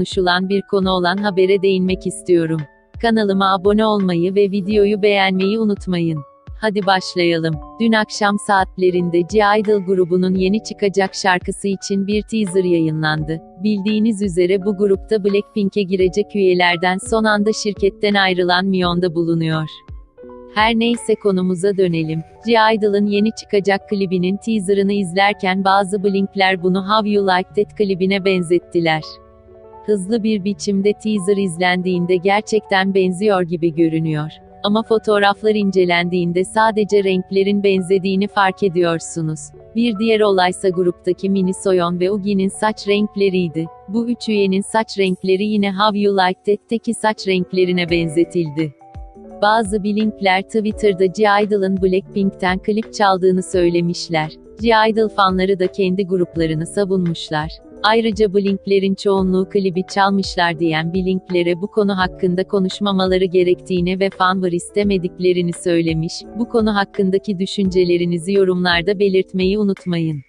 konuşulan bir konu olan habere değinmek istiyorum. Kanalıma abone olmayı ve videoyu beğenmeyi unutmayın. Hadi başlayalım. Dün akşam saatlerinde G-Idol grubunun yeni çıkacak şarkısı için bir teaser yayınlandı. Bildiğiniz üzere bu grupta Blackpink'e girecek üyelerden son anda şirketten ayrılan Mion'da bulunuyor. Her neyse konumuza dönelim. G-Idol'ın yeni çıkacak klibinin teaserını izlerken bazı Blinkler bunu How You Like That klibine benzettiler. Hızlı bir biçimde teaser izlendiğinde gerçekten benziyor gibi görünüyor. Ama fotoğraflar incelendiğinde sadece renklerin benzediğini fark ediyorsunuz. Bir diğer olaysa gruptaki Mini Soyeon ve Ugi'nin saç renkleriydi. Bu üç üyenin saç renkleri yine How You Like That'teki saç renklerine benzetildi. Bazı Blinkler Twitter'da G-Idol'ın Blackpink'ten klip çaldığını söylemişler. G-Idol fanları da kendi gruplarını savunmuşlar. Ayrıca Blinklerin çoğunluğu klibi çalmışlar diyen Blinklere bu konu hakkında konuşmamaları gerektiğini ve fan var istemediklerini söylemiş. Bu konu hakkındaki düşüncelerinizi yorumlarda belirtmeyi unutmayın.